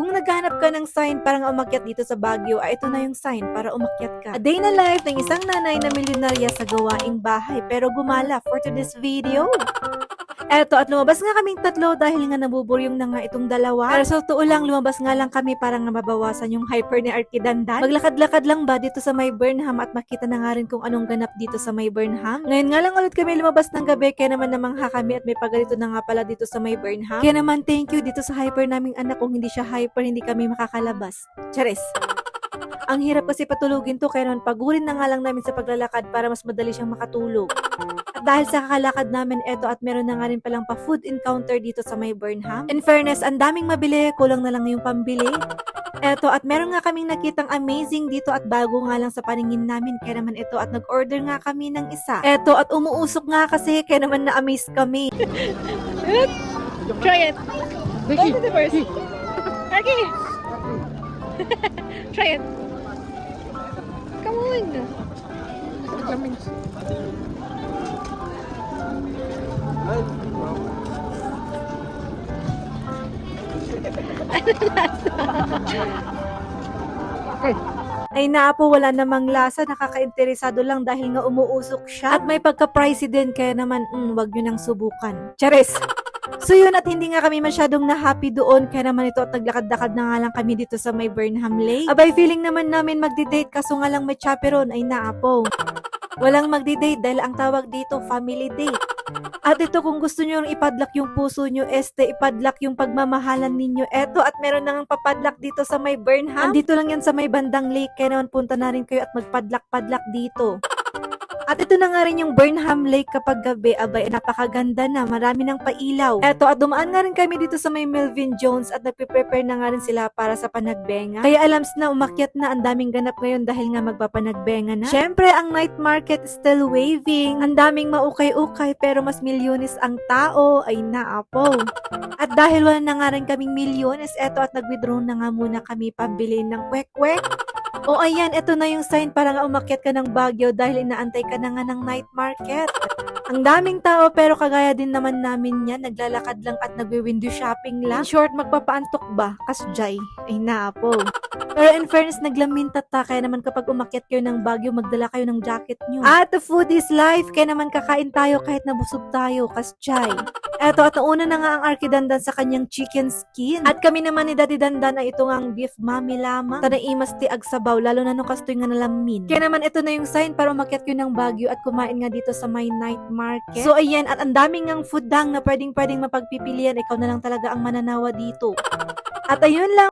Kung naghanap ka ng sign para nga umakyat dito sa Baguio, ay ito na yung sign para umakyat ka. A day na life ng isang nanay na milyonarya sa gawaing bahay pero gumala for today's video. Eto, at lumabas nga kaming tatlo dahil nga nabuburyong na nga itong dalawa. Pero sa totoo lang, lumabas nga lang kami para nga mabawasan yung hyper ni Arkidandan. Maglakad-lakad lang ba dito sa may Burnham at makita na nga rin kung anong ganap dito sa may Burnham. Ngayon nga lang ulit kami lumabas ng gabi, kaya naman namangha kami at may pagalito na nga pala dito sa may Burnham. Kaya naman thank you dito sa hyper naming anak kung hindi siya hyper, hindi kami makakalabas. Charis! Ang hirap kasi patulugin to kaya naman pagurin na nga lang namin sa paglalakad para mas madali siyang makatulog. At dahil sa kakalakad namin eto at meron na nga rin palang pa food encounter dito sa may Burnham. In fairness, ang daming mabili, kulang na lang yung pambili. Eto at meron nga kaming nakitang amazing dito at bago nga lang sa paningin namin kaya naman ito at nag-order nga kami ng isa. Eto at umuusok nga kasi kaya naman na-amaze kami. Try it. Go to the first. Okay. Try it. Come on. Ay na po, wala namang lasa, nakakainteresado lang dahil nga umuusok siya. At may pagka-pricey din, kaya naman, mm, wag nyo nang subukan. Charis! So yun at hindi nga kami masyadong na-happy doon kaya naman ito at naglakad-lakad na nga lang kami dito sa may Burnham Lake. Abay feeling naman namin magdi-date kaso nga lang may chaperon ay naapo. Walang magdi-date dahil ang tawag dito family date. At ito kung gusto nyo ipadlak yung puso nyo, este ipadlak yung pagmamahalan ninyo. Eto at meron nang papadlak dito sa may Burnham. Andito lang yan sa may bandang lake kaya naman punta na rin kayo at magpadlak-padlak dito. At ito na nga rin yung Burnham Lake kapag gabi. Abay, napakaganda na. Marami ng pailaw. Eto, at dumaan nga rin kami dito sa may Melvin Jones at nagpe-prepare na nga rin sila para sa panagbenga. Kaya alams na umakyat na. Ang daming ganap ngayon dahil nga magpapanagbenga na. Syempre, ang night market still waving. Ang daming maukay-ukay pero mas milyones ang tao. Ay naapo. At dahil wala na nga rin kaming milyones, eto at nag-withdraw na nga muna kami pambili ng kwek-kwek. O ayan, ito na yung sign para nga umakyat ka ng Baguio dahil inaantay ka na nga ng night market. Ang daming tao pero kagaya din naman namin yan, naglalakad lang at nagwi-window shopping lang. In short, magpapaantok ba? Kasjay. Ay naapo. Pero in fairness, naglaminta ta, kaya naman kapag umakyat kayo ng Baguio, magdala kayo ng jacket nyo. At the food is life, kaya naman kakain tayo kahit nabusog tayo, kasjay. Eto, at nauna na nga ang Arkidandan sa kanyang chicken skin. At kami naman ni Daddy Dandan ay ito ang beef mami lama. Tanaimas ti agsabaw, lalo na nung kastoy nga nalamin. Kaya naman ito na yung sign para umakyat kayo ng Baguio at kumain nga dito sa my night market. So ayan, at ang daming ngang food dang na pwedeng pwedeng mapagpipilian. Ikaw na lang talaga ang mananawa dito. At ayun lang,